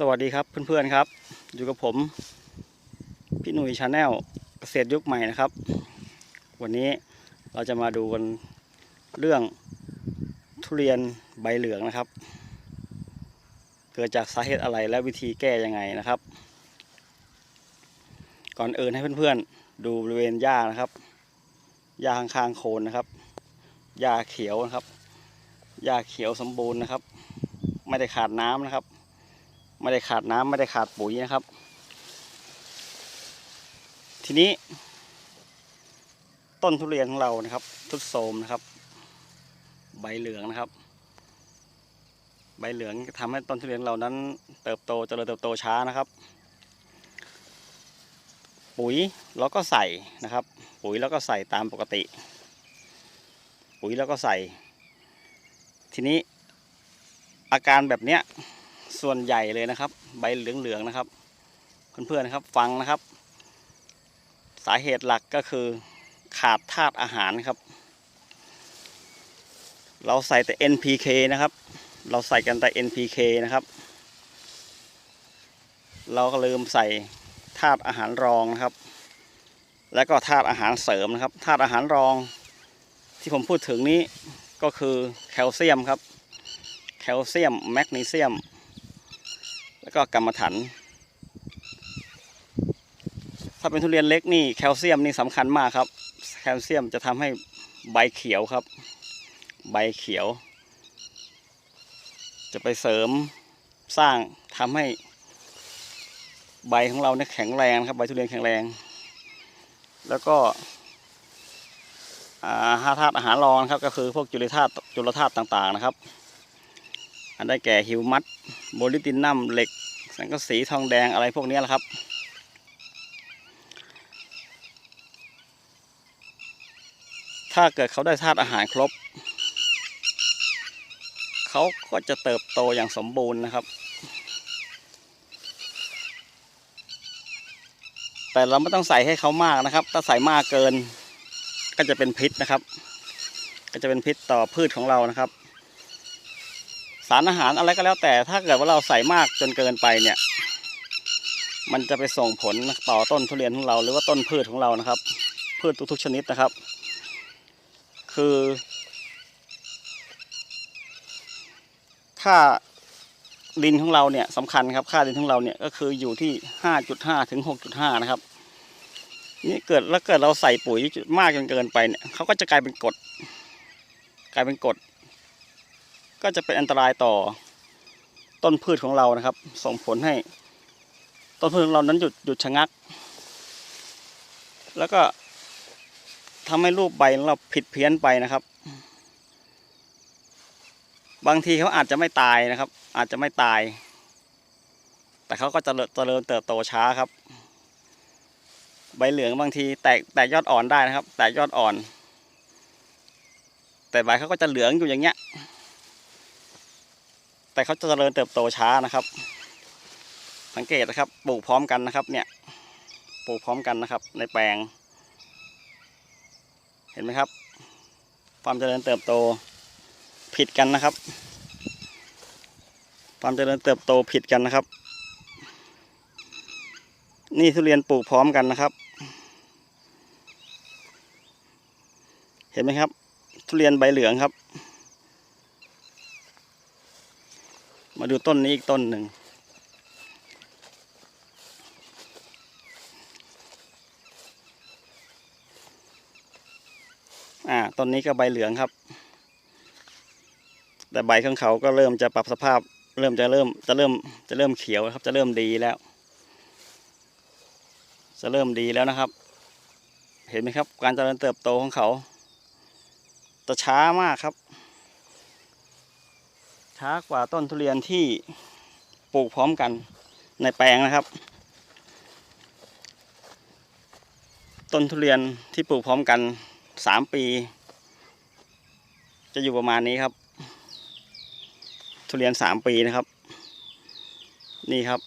สวัสดีครับเพื่อนๆครับ อยู่กับผมพี่หนุ่ยชาแนลเกษตรยุคใหม่นะครับ วันนี้เราจะมาดูกันเรื่องทุเรียนใบเหลืองนะครับ เกิดจากสาเหตุอะไรและวิธีแก้ยังไงนะครับ ก่อนอื่นให้เพื่อนๆดูบริเวณหญ้านะครับหญ้าข้างๆโคนนะครับหญ้าเขียวนะครับหญ้าเขียวสมบูรณ์นะครับ ไม่ได้ขาดน้ำนะครับ ไม่ได้ขาดน้ำไม่ได้ขาดปุ๋ยนะครับ ทีนี้ ต้นทุเรียนของเรานะครับทุดโทรมนะครับ ใบเหลืองนะครับ ใบเหลืองทำให้ต้นทุเรียนเรานั้น เติบโตเจริญเติบโตช้านะครับ ปุ๋ยเราก็ใส่นะครับ ปุ๋ยเราก็ใส่ตามปกติ ปุ๋ยเราก็ใส่ ทีนี้อาการแบบเนี้ย ส่วนใหญ่เลยนะครับ ใบเหลืองๆนะครับ เพื่อนๆนะครับฟังนะครับ สาเหตุหลักก็คือขาดธาตุอาหารครับ เราใส่แต่ NPK นะครับ เราใส่กันแต่ NPK นะครับ เราก็ลืมใส่ธาตุอาหารรองนะครับ แล้วก็ธาตุอาหารเสริมนะครับธาตุอาหารรองที่ผมพูดถึงนี้ก็คือแคลเซียมครับ แคลเซียม แมกนีเซียม แล้วก็กรรมฐานถ้าเป็นทุเรียนเล็กนี่แคลเซียมนี่สำคัญมากครับ แคลเซียมจะทำให้ใบเขียวครับ ใบเขียว จะไปเสริมสร้างทำให้ ใบของเราเนี่ยแข็งแรงครับใบทุเรียนแข็งแรง แล้วก็อาห้าธาตุอาหารรองครับ ก็คือพวกจุลธาตุจุลธาตุต่างๆนะครับ อันได้แก่ฮิวมัส โมลิบดินัมเหล็ก สังกะสีทองแดงอะไรพวกนี้แหละครับ ถ้าเกิดเขาได้ธาตุอาหารครบ เขาก็จะเติบโตอย่างสมบูรณ์นะครับ แต่เราไม่ต้องใส่ให้เขามากนะครับ ถ้าใส่มากเกินก็จะเป็นพิษนะครับ ก็จะเป็นพิษต่อพืชของเรานะครับ สารอาหารอะไรก็แล้วแต่ถ้าเกิดว่าเราใส่มากจนเกินไปเนี่ย มันจะไปส่งผลต่อต้นทุเรียนของเรา หรือว่าต้นพืชของเรานะครับ พืชทุกๆชนิดนะครับ คือ ค่าดินของเราเนี่ยสำคัญครับค่าดินของเราเนี่ยก็คืออยู่ที่ห้าจุดห้าถึงหกจุดห้านะครับนี่เกิดแล้วเกิดเราใส่ปุ๋ยมากจนเกินไปเนี่ยเขาก็จะกลายเป็นกรดกลายเป็นกรด ก็จะเป็นอันตรายต่อต้นพืชของเรานะครับ ส่งผลให้ต้นพืชของเรานั้นหยุดหยุดชะงัก แล้วก็ทำให้รูปใบของเราผิดเพี้ยนไปนะครับ บางทีเขาอาจจะไม่ตายนะครับ อาจจะไม่ตาย แต่เขาก็จะเจริญเติบโตช้าครับ ใบเหลืองบางทีแตกแตกยอดอ่อนได้นะครับ แตกยอดอ่อน แต่ใบเขาก็จะเหลืองอยู่อย่างเงี้ย แต่เขาจะเจริญเติบโตช้านะครับ สังเกตนะครับปลูกพร้อมกันนะครับเนี่ยปลูกพร้อมกันนะครับ ในแปลง เห็นไหมครับ ความเจริญเติบโตผิดกันนะครับ ความเจริญเติบโตผิดกันนะครับ นี่ทุเรียนปลูกพร้อมกันนะครับ เห็นไหมครับ ทุเรียนใบเหลืองครับ มาดูต้นนี้อีกต้นหนึ่ง อ่า ต้นนี้ก็ใบเหลืองครับ แต่ใบของเขาก็เริ่มจะปรับสภาพ เริ่มจะเริ่มจะเริ่มจะเริ่มเขียวครับ จะเริ่มดีแล้ว จะเริ่มดีแล้วนะครับ เห็นไหมครับ การเจริญเติบโตของเขา จะช้ามากครับ ช้ากว่าต้นทุเรียนที่ปลูกพร้อมกันในแปลงนะครับ ต้นทุเรียนที่ปลูกพร้อมกันสามปี จะอยู่ประมาณนี้ครับ ทุเรียนสามปีนะครับ นี่ครับ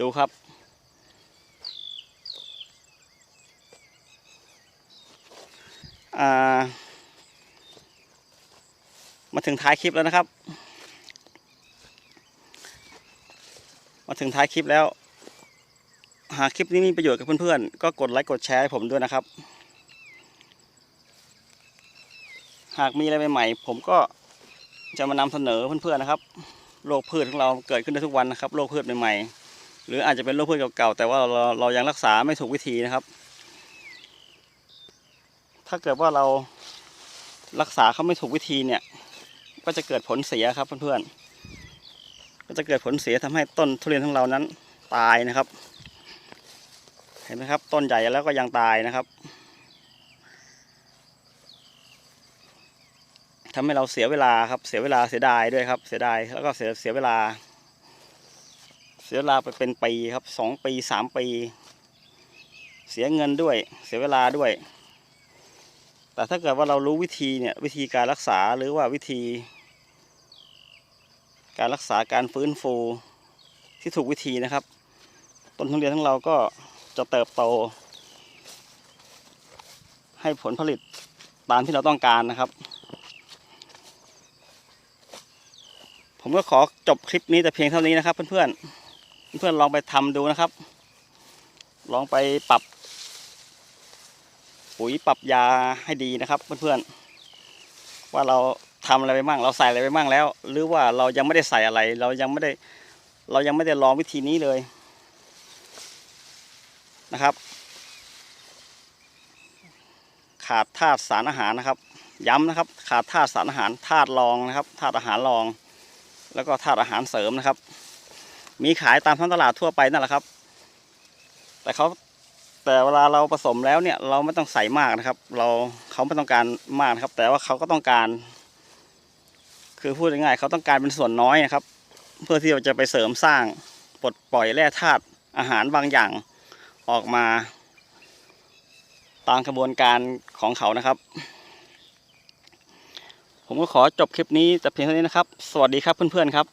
ดูครับ อ่าถึงท้ายคลิปแล้วนะครับ มาถึงท้ายคลิปแล้ว หากคลิปนี้มีประโยชน์กับเพื่อนๆ ก็กดไลค์กดแชร์ให้ผมด้วยนะครับ หากมีอะไรใหม่ๆผมก็จะมานำเสนอเพื่อนๆนะครับโรคพืชของเราเกิดขึ้นได้ทุกวันนะครับโรคพืชใหม่ๆหรืออาจจะเป็นโรคพืชเก่าๆแต่ว่าเราเรายังรักษาไม่ถูกวิธีนะครับ ถ้าเกิดว่าเรารักษาเขาไม่ถูกวิธีเนี่ย ก็จะเกิดผลเสียครับเพื่อนๆ ก็จะเกิดผลเสียทำให้ต้นทุเรียนของเรานั้นตายนะครับ เห็นไหมครับ ต้นใหญ่แล้วก็ยังตายนะครับทำให้เราเสียเวลาครับ เสียเวลาเสียดายด้วยครับ เสียดายแล้วก็เสียเสียเวลา เสียเวลาไปเป็นปีครับสองปีสามปี เสียเงินด้วย เสียเวลาด้วย แต่ถ้าเกิดว่าเรารู้วิธีเนี่ยวิธีการรักษาหรือว่าวิธี การรักษาการฟื้นฟูที่ถูกวิธีนะครับ ต้นทุเรียนของเราก็จะเติบโต ให้ผลผลิตตามที่เราต้องการนะครับ ผมก็ขอจบคลิปนี้แต่เพียงเท่านี้นะครับ เพื่อนๆเพื่อนๆลองไปทำดูนะครับ ลองไปปรับ ปุ๋ยปรับยาให้ดีนะครับเพื่อนๆว่าเราทำอะไรไปบ้างเราใส่อะไรไปบ้างแล้ว หรือว่าเรายังไม่ได้ใส่อะไร เรายังไม่ได้เรายังไม่ได้ลองวิธีนี้เลยนะครับ ขาดธาตุสารอาหารนะครับ ย้ำนะครับ ขาดธาตุสารอาหารธาตุรองนะครับธาตุอาหารรอง แล้วก็ธาตุอาหารเสริมนะครับ มีขายตามท้องตลาดทั่วไปนั่นแหละครับ แต่เขา แต่เวลาเราผสมแล้วเนี่ยเราไม่ต้องใส่มากนะครับ เราเขาไม่ต้องการมากนะครับ แต่ว่าเขาก็ต้องการ คือพูดง่ายๆเขาต้องการเป็นส่วนน้อยนะครับ เพื่อที่เราจะไปเสริมสร้างปลดปล่อยแร่ธาตุอาหารบางอย่างออกมา ตามกระบวนการของเขานะครับ ผมก็ขอจบคลิปนี้แต่เพียงเท่านี้นะครับ สวัสดีครับเพื่อนๆครับ